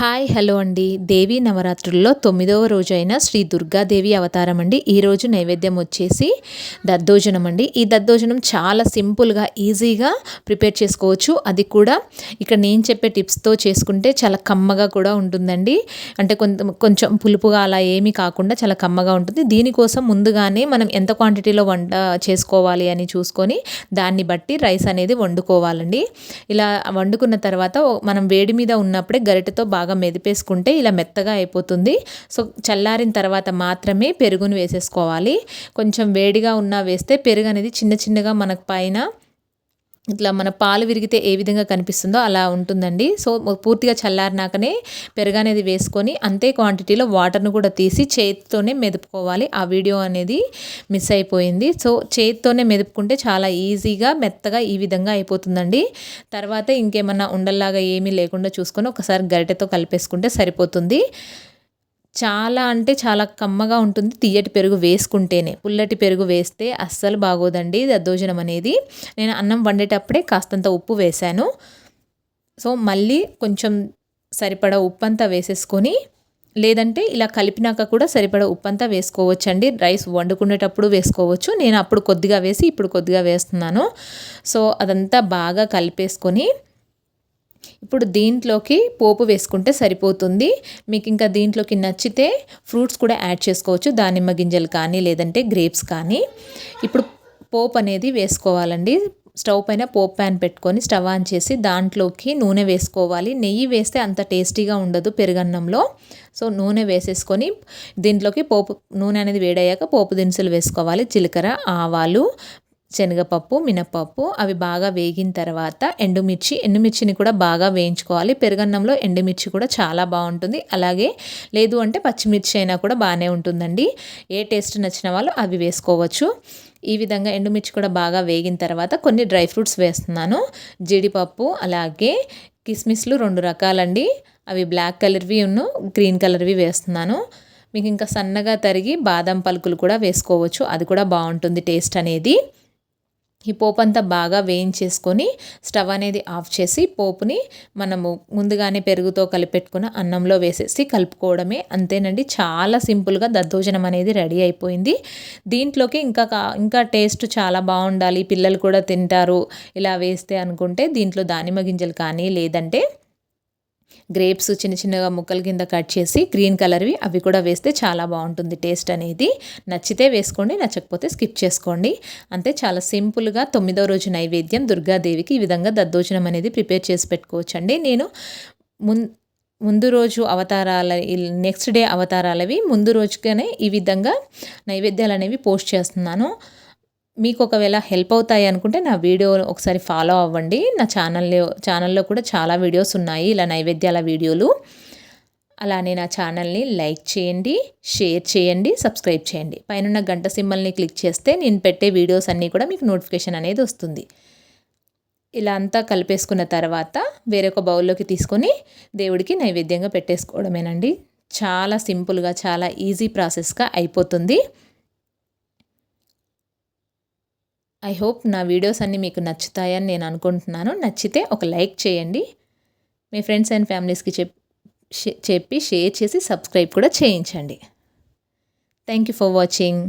Hi hello అండి. దేవి నవరాత్రుల్లో తొమ్మిదవ రోజు అయిన శ్రీ దుర్గాదేవి అవతారం అండి. ఈరోజు నైవేద్యం వచ్చేసి దద్దోజనం అండి. ఈ దద్దోజనం చాలా సింపుల్గా ఈజీగా ప్రిపేర్ చేసుకోవచ్చు. అది కూడా ఇక్కడ నేను చెప్పే టిప్స్తో చేసుకుంటే చాలా కమ్మగా కూడా ఉంటుందండి. అంటే కొంత కొంచెం పులుపుగా అలా ఏమీ కాకుండా చాలా కమ్మగా ఉంటుంది. దీనికోసం ముందుగానే మనం ఎంత క్వాంటిటీలో వంట చేసుకోవాలి అని చూసుకొని దాన్ని బట్టి రైస్ అనేది వండుకోవాలండి. ఇలా వండుకున్న తర్వాత మనం వేడి మీద ఉన్నప్పుడే గరిటెతో బాగా బాగా మెదిపేసుకుంటే ఇలా మెత్తగా అయిపోతుంది. సో చల్లారిన తర్వాత మాత్రమే పెరుగును వేసేసుకోవాలి. కొంచెం వేడిగా ఉన్నా వేస్తే పెరుగు అనేది చిన్న చిన్నగా మనకు పైన ఇట్లా మన పాలు విరిగితే ఏ విధంగా కనిపిస్తుందో అలా ఉంటుందండి. సో పూర్తిగా చల్లారినాకనే పెరగనేది అనేది వేసుకొని అంతే క్వాంటిటీలో వాటర్ను కూడా తీసి చేతితోనే మెదుపుకోవాలి. ఆ వీడియో అనేది మిస్ అయిపోయింది. సో చేతితోనే మెదుపుకుంటే చాలా ఈజీగా మెత్తగా ఈ విధంగా అయిపోతుందండి. తర్వాత ఇంకేమన్నా ఉండల్లాగా ఏమీ లేకుండా చూసుకొని ఒకసారి గరిటెతో కలిపేసుకుంటే సరిపోతుంది. చాలా అంటే చాలా కమ్మగా ఉంటుంది తీయటి పెరుగు వేసుకుంటేనే. పుల్లటి పెరుగు వేస్తే అస్సలు బాగోదండి దద్దోజనం అనేది. నేను అన్నం వండేటప్పుడే కాస్తంత ఉప్పు వేశాను. సో మళ్ళీ కొంచెం సరిపడా ఉప్పు అంతా వేసేసుకొని లేదంటే ఇలా కలిపినాక కూడా సరిపడా ఉప్పు అంతా వేసుకోవచ్చండి. రైస్ వండుకునేటప్పుడు వేసుకోవచ్చు. నేను అప్పుడు కొద్దిగా వేసి ఇప్పుడు కొద్దిగా వేస్తున్నాను. సో అదంతా బాగా కలిపేసుకొని ఇప్పుడు దీంట్లోకి పోపు వేసుకుంటే సరిపోతుంది. మీకు ఇంకా దీంట్లోకి నచ్చితే ఫ్రూట్స్ కూడా యాడ్ చేసుకోవచ్చు. దానిమ్మ గింజలు కానీ లేదంటే గ్రేప్స్ కానీ. ఇప్పుడు పోపు అనేది వేసుకోవాలండి. స్టవ్ పైన పోప్ ప్యాన్ పెట్టుకొని స్టవ్ ఆన్ చేసి దాంట్లోకి నూనె వేసుకోవాలి. నెయ్యి వేస్తే అంత టేస్టీగా ఉండదు పెరుగన్నంలో. సో నూనె వేసేసుకొని దీంట్లోకి పోపు నూనె అనేది వేడయ్యాక పోపు దినుసులు వేసుకోవాలి. జీలకర్ర ఆవాలు శనగపప్పు మినపప్పు అవి బాగా వేగిన తర్వాత ఎండుమిర్చి ఎండుమిర్చిని కూడా బాగా వేయించుకోవాలి. పెరుగన్నంలో ఎండుమిర్చి కూడా చాలా బాగుంటుంది. అలాగే లేదు అంటే పచ్చిమిర్చి అయినా కూడా బాగానే ఉంటుందండి. ఏ టేస్ట్ నచ్చిన వాళ్ళు అవి వేసుకోవచ్చు. ఈ విధంగా ఎండుమిర్చి కూడా బాగా వేగిన తర్వాత కొన్ని డ్రై ఫ్రూట్స్ వేస్తున్నాను. జీడిపప్పు అలాగే కిస్మిస్లు రెండు రకాలండి. అవి బ్లాక్ కలర్వి ఉన్ను గ్రీన్ కలర్వి వేస్తున్నాను. మీకు ఇంకా సన్నగా తరిగి బాదం పలుకులు కూడా వేసుకోవచ్చు. అది కూడా బాగుంటుంది టేస్ట్ అనేది. ఈ పోపు అంతా బాగా వేయించేసుకొని స్టవ్ అనేది ఆఫ్ చేసి పోపుని మనము ముందుగానే పెరుగుతో కలిపెట్టుకున్న అన్నంలో వేసేసి కలుపుకోవడమే. అంతేనండి చాలా సింపుల్గా దద్దోజనం అనేది రెడీ అయిపోయింది. దీంట్లోకి ఇంకా ఇంకా టేస్ట్ చాలా బాగుండాలి. పిల్లలు కూడా తింటారు ఇలా వేస్తే అనుకుంటే దీంట్లో దానిమ్మ గింజలు కానీ లేదంటే గ్రేప్స్ చిన్న చిన్నగా ముక్కల కింద కట్ చేసి గ్రీన్ కలర్వి అవి కూడా వేస్తే చాలా బాగుంటుంది టేస్ట్ అనేది. నచ్చితే వేసుకోండి నచ్చకపోతే స్కిప్ చేసుకోండి. అంతే చాలా సింపుల్గా తొమ్మిదో రోజు నైవేద్యం దుర్గాదేవికి ఈ విధంగా దద్దోజనం అనేది ప్రిపేర్ చేసి పెట్టుకోవచ్చండి. నేను ముం ముందు రోజు అవతారాల నెక్స్ట్ డే అవతారాలవి ముందు రోజుగానే ఈ విధంగా నైవేద్యాలు అనేవి పోస్ట్ చేస్తున్నాను. మీకు ఒకవేళ హెల్ప్ అవుతాయి అనుకుంటే నా వీడియో ఒకసారి ఫాలో అవ్వండి. నా ఛానల్లో ఛానల్లో కూడా చాలా వీడియోస్ ఉన్నాయి. ఇలా నైవేద్యాల వీడియోలు. అలానే నా ఛానల్ని లైక్ చేయండి షేర్ చేయండి సబ్స్క్రైబ్ చేయండి. పైన గంట సింబల్ని క్లిక్ చేస్తే నేను పెట్టే వీడియోస్ అన్నీ కూడా మీకు నోటిఫికేషన్ అనేది వస్తుంది. ఇలా అంతా కలిపేసుకున్న తర్వాత వేరొక బౌల్లోకి తీసుకొని దేవుడికి నైవేద్యంగా పెట్టేసుకోవడమేనండి. చాలా సింపుల్గా చాలా ఈజీ ప్రాసెస్గా అయిపోతుంది. ఐ హోప్ నా వీడియోస్ అన్నీ మీకు నచ్చుతాయని నేను అనుకుంటున్నాను. నచ్చితే ఒక లైక్ చేయండి. మీ ఫ్రెండ్స్ అండ్ ఫ్యామిలీస్కి చెప్ చెప్పి షేర్ చేసి సబ్స్క్రైబ్ కూడా చేయించండి. Thank you for watching.